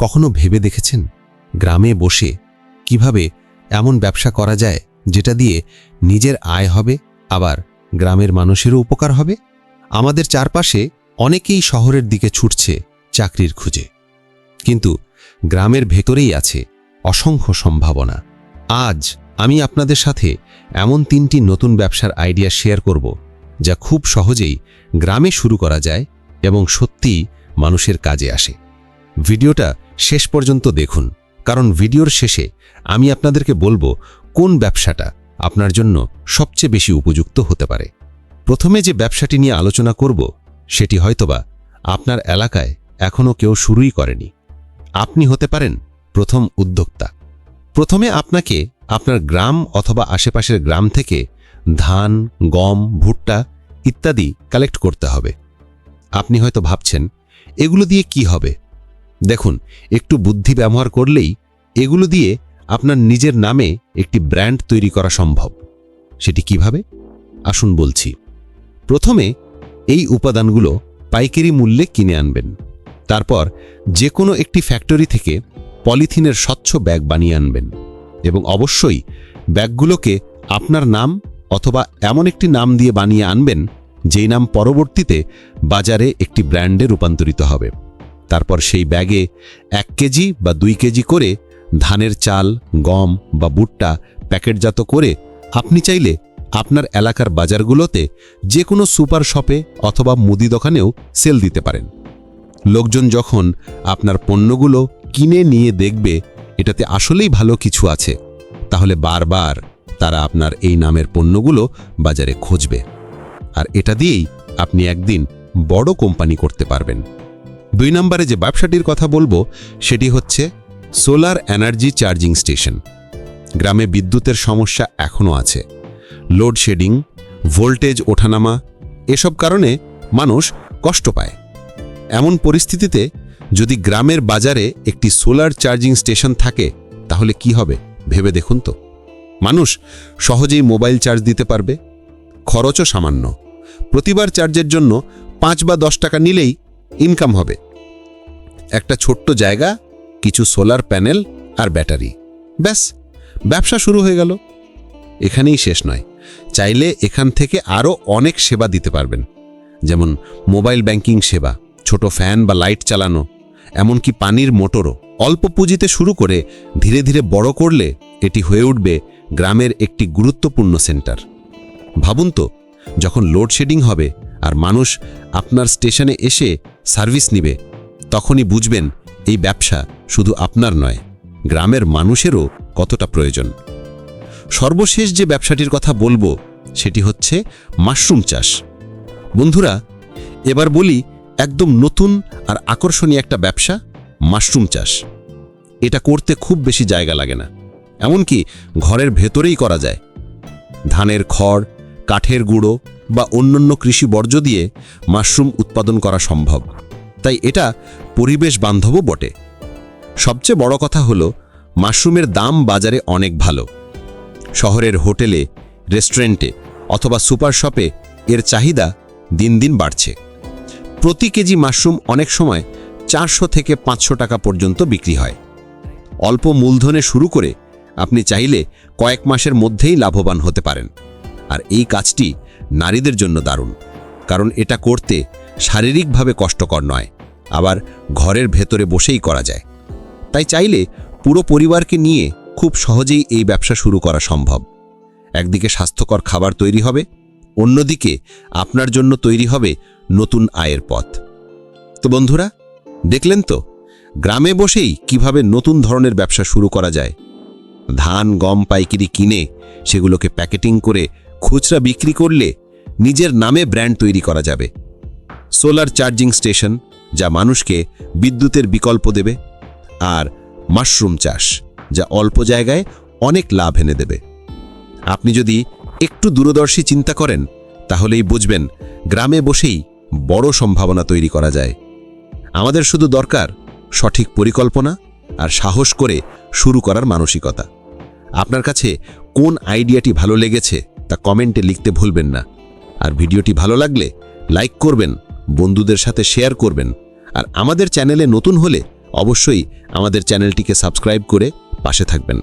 কখনো ভেবে দেখেছেন? গ্রামে বসে কীভাবে এমন ব্যবসা করা যায় যেটা দিয়ে নিজের আয় হবে, আবার গ্রামের মানুষেরও উপকার হবে? আমাদের চারপাশে অনেকেই শহরের দিকে ছুটছে চাকরির খুঁজে। কিন্তু গ্রামের ভেতরেই আছে অসংখ্য সম্ভাবনা। আজ আমি আপনাদের সাথে এমন তিনটি নতুন ব্যবসার আইডিয়া শেয়ার করব, যা খুব সহজেই গ্রামে শুরু করা যায় এবং সত্যিই মানুষের কাজে আসে। ভিডিওটা শেষ পর্যন্ত দেখুন, কারণ ভিডিওর শেষে আমি আপনাদেরকে বলব কোন ব্যবসাটা আপনার জন্য সবচেয়ে বেশি উপযুক্ত হতে পারে। প্রথমে যে ব্যবসাটি নিয়ে আলোচনা করব, সেটি হয়তোবা আপনার এলাকায় এখনও কেউ শুরুই করেনি। আপনি হতে পারেন প্রথম উদ্যোক্তা। প্রথমে আপনাকে আপনার গ্রাম অথবা আশেপাশের গ্রাম থেকে ধান, গম, ভুট্টা ইত্যাদি কালেক্ট করতে হবে। আপনি হয়তো ভাবছেন, এগুলো দিয়ে কি হবে? দেখুন, একটু বুদ্ধি ব্যবহার করলেই এগুলো দিয়ে আপনার নিজের নামে একটি ব্র্যান্ড তৈরি করা সম্ভব। সেটি কীভাবে? আসুন বলছি। প্রথমে এই উপাদানগুলো পাইকারি মূল্যে কিনে আনবেন। তারপর যে কোনো একটি ফ্যাক্টরি থেকে পলিথিনের স্বচ্ছ ব্যাগ বানিয়ে আনবেন এবং অবশ্যই ব্যাগগুলোকে আপনার নাম অথবা এমন একটি নাম দিয়ে বানিয়ে আনবেন যেই নাম পরবর্তীতে বাজারে একটি ব্র্যান্ডে রূপান্তরিত হবে। তারপর সেই ব্যাগে এক কেজি বা দুই কেজি করে ধানের চাল, গম বা ভুট্টা প্যাকেটজাত করে আপনি চাইলে আপনার এলাকার বাজারগুলোতে যে কোনো সুপার শপে অথবা মুদি দোকানেও সেল দিতে পারেন। লোকজন যখন আপনার পণ্যগুলো কিনে নিয়ে দেখবে, এটাতে আসলেই ভালো কিছু আছে, তাহলে বারবার তারা আপনার এই নামের পণ্যগুলো বাজারে খুঁজবে। আর এটা দিয়েই আপনি একদিন বড় কোম্পানি করতে পারবেন। দুই নম্বরে যে ব্যবসাটির কথা বলব, সেটি হচ্ছে সোলার এনার্জি চার্জিং স্টেশন। গ্রামে বিদ্যুতের সমস্যা এখনও আছে। লোডশেডিং ভোল্টেজ ওঠানামা, এসব কারণে মানুষ কষ্ট পায়। এমন পরিস্থিতিতে যদি গ্রামের বাজারে একটি সোলার চার্জিং স্টেশন থাকে, তাহলে কি হবে? ভেবে দেখুন তো। মানুষ সহজেই মোবাইল চার্জ দিতে পারবে। খরচও সামান্য। প্রতিবার চার্জের জন্য পাঁচ বা দশ টাকা নিলেই ইনকাম হবে। একটা ছোট্ট জায়গা, কিছু সোলার প্যানেল আর ব্যাটারি। ব্যাস, ব্যবসা শুরু হয়ে গেল। এখানেই শেষ নয়। চাইলে এখান থেকে আরও অনেক সেবা দিতে পারবেন। যেমন মোবাইল ব্যাংকিং সেবা, ছোট ফ্যান বা লাইট চালানো, এমনকি পানির মোটরও। অল্প পুঁজিতে শুরু করে ধীরে ধীরে বড় করলে এটি হয়ে উঠবে গ্রামের একটি গুরুত্বপূর্ণ সেন্টার। ভাবুন তো, যখন লোডশেডিং হবে আর মানুষ আপনার স্টেশনে এসে সার্ভিস নিবে তখনই বুঝবেন, এই ব্যবসা শুধু আপনার নয়, গ্রামের মানুষেরও কতটা প্রয়োজন। সর্বশেষ যে ব্যবসাটির কথা বলব, সেটি হচ্ছে মাশরুম চাষ। বন্ধুরা, এবার বলি একদম নতুন আর আকর্ষণীয় একটা ব্যবসা, মাশরুম চাষ। এটা করতে খুব বেশি জায়গা লাগে না, এমনকি ঘরের ভেতরেই করা যায়। ধানের খড়, কাঠের গুঁড়ো বা অন্যান্য কৃষি বর্জ্য দিয়ে মাশরুম উৎপাদন করা সম্ভব। তাই এটা পরিবেশ বান্ধবও বটে। সবচেয়ে বড় কথা হলো, মাশরুমের দাম বাজারে অনেক ভালো। শহরের হোটেলে, রেস্টুরেন্টে অথবা সুপার শপে এর চাহিদা দিন দিন বাড়ছে। প্রতি কেজি মাশরুম অনেক সময় চারশো থেকে পাঁচশো টাকা পর্যন্ত বিক্রি হয়। অল্প মূলধনে শুরু করে আপনি চাইলে কয়েক মাসের মধ্যেই লাভবান হতে পারেন। আর এই কাজটি নারীদের জন্য দারুণ। কারণ এটা করতে শারীরিকভাবে কষ্টকর নয়, আবার ঘরের ভেতরে বসেই করা যায়। তাই চাইলে পুরো পরিবারকে নিয়ে খুব সহজেই এই ব্যবসা শুরু করা সম্ভব। একদিকে স্বাস্থ্যকর খাবার তৈরি হবে, অন্যদিকে আপনার জন্য তৈরি হবে নতুন আয়ের পথ। তো বন্ধুরা, দেখলেন তো? গ্রামে বসেই কীভাবে নতুন ধরনের ব্যবসা শুরু করা যায়? ধান, গম, পাইকিরি কিনে সেগুলোকে প্যাকেটিং করে খুচরা বিক্রি করলে নিজের নামে ব্র্যান্ড তৈরি করা যাবে। সোলার চার্জিং স্টেশন, যা মানুষকে বিদ্যুতের বিকল্প দেবে, আর মাশরুম চাষ, যা অল্প জায়গায় অনেক লাভ এনে দেবে। আপনি যদি একটু দূরদর্শী চিন্তা করেন, তাহলেই বুঝবেন গ্রামে বসেই বড় সম্ভাবনা তৈরি করা যায়। আমাদের শুধু দরকার সঠিক পরিকল্পনা আর সাহস করে শুরু করার মানসিকতা। আপনার কাছে কোন আইডিয়াটি ভালো লেগেছে, তা কমেন্টে লিখতে ভুলবেন না। আর ভিডিওটি ভালো লাগলে লাইক করবেন বন্ধুদের সাথে শেয়ার করবেন। আর আমাদের চ্যানেলে নতুন হলে অবশ্যই আমাদের চ্যানেলটিকে সাবস্ক্রাইব করে পাশে থাকবেন।